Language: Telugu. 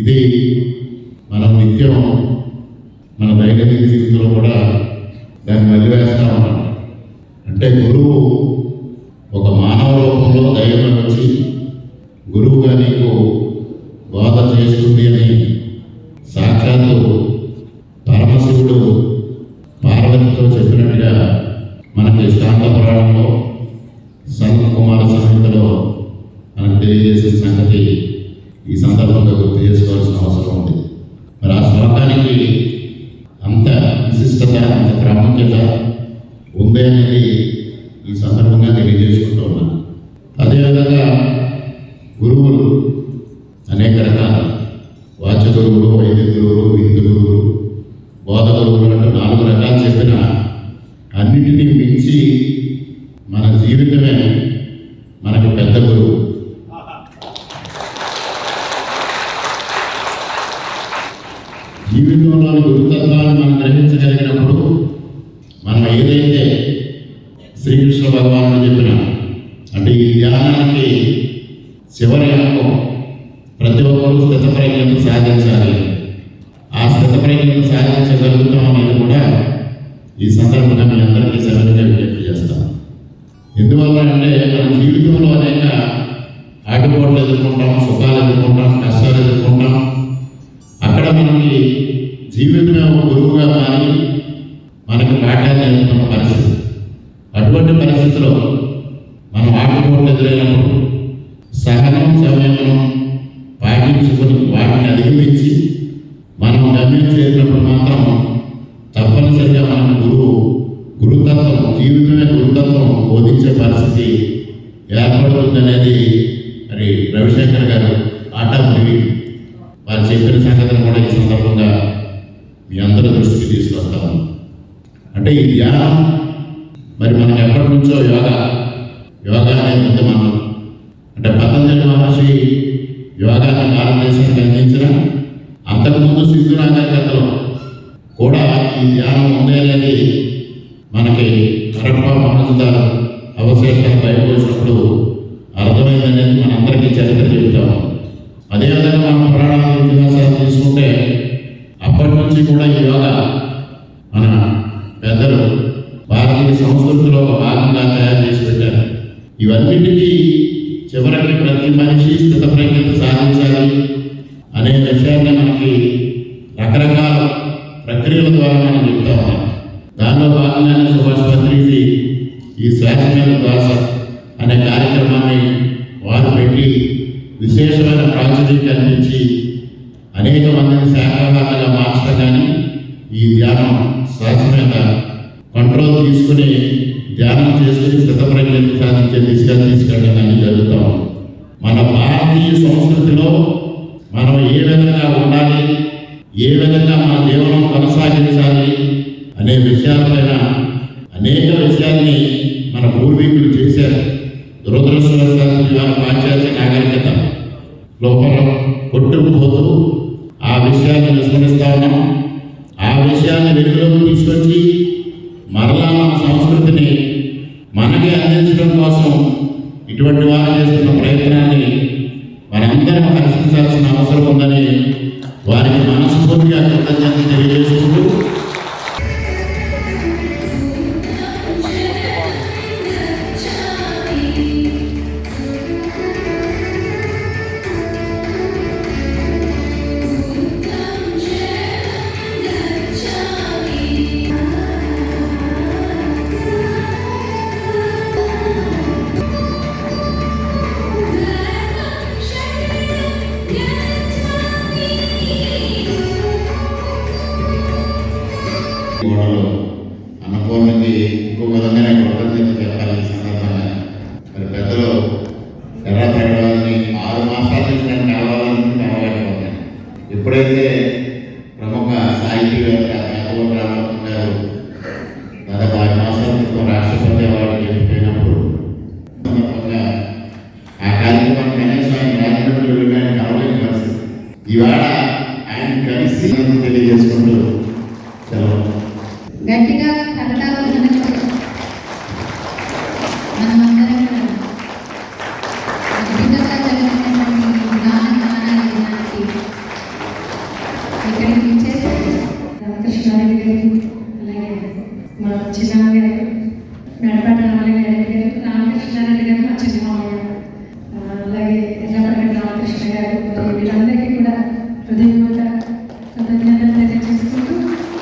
ఇది మనం నిత్యం మన దైనందిన జీవితంలో కూడా దాన్ని వదిలివేస్తూ ఉన్నాం. అంటే గురువు ఒక మానవ రూపంలో దైవం వచ్చి గురువుగా నీకు బోధ చేస్తుంది అని సాక్షాత్తు పరమశివుడు పార్వతితో చెప్పినట్టుగా మనకి శాంత పురాణంలో సంత కుమార సంహితలో మనకు తెలియజేసిన సంగతి ఈ సందర్భంగా గుర్తు చేసుకోవాల్సిన అవసరం ఉంది మరి ఆ శ్లోకానికి అంత విశిష్టత అంత ప్రాముఖ్యత ఉంది అనేది ఈ సందర్భంగా తెలియజేసుకుంటూ ఉన్నాను అదేవిధంగా గురువులు అనేక రకాల వాచ గురువులు వైద్య గురువులు విహిత గురువులు బోధ గురువులు అంటూ నాలుగు రకాలు చెప్పిన అన్నిటినీ మించి మన జీవితమే మనకు పెద్ద గురువు జీవితంలోని గురుతత్వాన్ని మనం గ్రహించగలిగినప్పుడు మనం ఏదైతే శ్రీకృష్ణ భగవానుడు చెప్పిన అంటే ఈ ధ్యానానికి చివరి అంకం ప్రతి ఒక్కరూ స్థితప్రజ్ఞను సాధించాలి. ఆ స్థితప్రజ్ఞను సాధించగలుగుతాం అనేది కూడా ఈ సందర్భంగా మీ అందరికీ సవినీగా విజ్ఞప్తి చేస్తాం ఎందువల్ల అంటే మన జీవితంలో అనేక ఆటుపోట్లు ఎదుర్కొంటాం సుఖాలు ఎదుర్కొంటాం కష్టాలు ఎదుర్కొంటాం. అక్కడ మనకి జీవితమే ఒక గురువుగా మారి మనకు పాఠాన్ని నేర్పుతున్న పరిస్థితి. అటువంటి పరిస్థితిలో మనం ఆటుపోట్లు ఎదురైనప్పుడు సహనం సంయమనం పాటించుకొని వాటిని అధిగమించి మనం గమ్యం చేసినప్పుడు మాత్రం తప్పనిసరిగా మనకు గురువు గురుతత్వం జీవితమే గురుతత్వం బోధించే పరిస్థితి ఏర్పడుతుందనేది మరి రవిశంకర్ గారు ఆటా వారు చెప్పిన సంగతిని కూడా ఈ సందర్భంగా మీ అందరి దృష్టికి తీసుకొస్తాము. అంటే ఈ ధ్యానం మరి మనం ఎప్పటి నుంచో యోగా యోగా అనేది ఉంది మనం అంటే పతంజలి మహర్షి యోగాన్ని భారతదేశానికి అందించిన అంతకుముందు సింధు నాగరికతలో కూడా ఈ ధ్యానం ఉంది అనేది మనకి హరప్ప మహజుదారు అవశేషాలు బయటకు వచ్చినప్పుడు అర్థమైందనేది మనందరికీ చరిత్ర చెబుతాము. ఇవన్నిటికీ చివరికి ప్రతి మనిషి స్థిత ప్రజ్ఞత సాధించాలి అనే విషయాన్ని మనకి రకరకాల ప్రక్రియల ద్వారా మనం చెప్తా ఉన్నాం. దానిలో భాగంగానే సుభాష్ పత్రిజీ ఈ శ్వాసమైన ద్వాస అనే కార్యక్రమాన్ని వారు పెట్టి విశేషమైన ప్రాచుర్యం కల్పించి అనేక మందిని శాఖాహారంగా మార్చడం కానీ ఈ ధ్యానం శ్వాస మీద కంట్రోల్ తీసుకుని ధ్యానం చేసుకుని స్థితప్రజ్ఞత సాధించే దిశగా తీసుకెళ్ళడం అని జరుగుతాం మన భారతీయ సంస్కృతిలో మనం ఏ విధంగా ఉండాలి ఏ విధంగా మన జీవనం కొనసాగించాలి అనే విషయాలపైన అనేక విషయాల్ని మన పూర్వీకులు చేశారు. దురదృష్టవశాత్తు ఇవాళ పాశ్చాత్య నాగరికత లోపల కొట్టుకుపోతూ ఆ విషయాన్ని విస్మరిస్తా ఉన్నాం. ఆ విషయాన్ని వెలుగులోకి తీసుకొచ్చి మరలా మన సంస్కృతిని మనకి అందించడం కోసం ఇటువంటి వారు చేస్తున్న ప్రయత్నాన్ని మనందరం హర్షించాల్సిన అవసరం ఉందని వారికి మనస్ఫూర్తిగా కృతజ్ఞత తెలియజేసుకుంటూ గోడలో అన్నపూర్ణకి ఇంకో విధంగా కృతజ్ఞత చెప్పాలి ఈ సందర్భంగా. మరి పెద్దలు ఎర్ర తగ్గడాన్ని ఆరు మాసాల నుంచి నేను కావాలని కలవలేకపోతాను ఎప్పుడైతే ప్రముఖ సాహితీవేత్త యాదవ రామకృష్ణ గారు దాదాపు ఆరు మాసాల క్రితం రాష్ట్రపతి అవార్డు చెప్పిపోయినప్పుడు సందర్భంగా ఆ కార్యక్రమాన్ని కనీసం ఆయన రాజమండ్రి వెళ్ళడానికి కలవలేని పరిస్థితి. ఈవేళ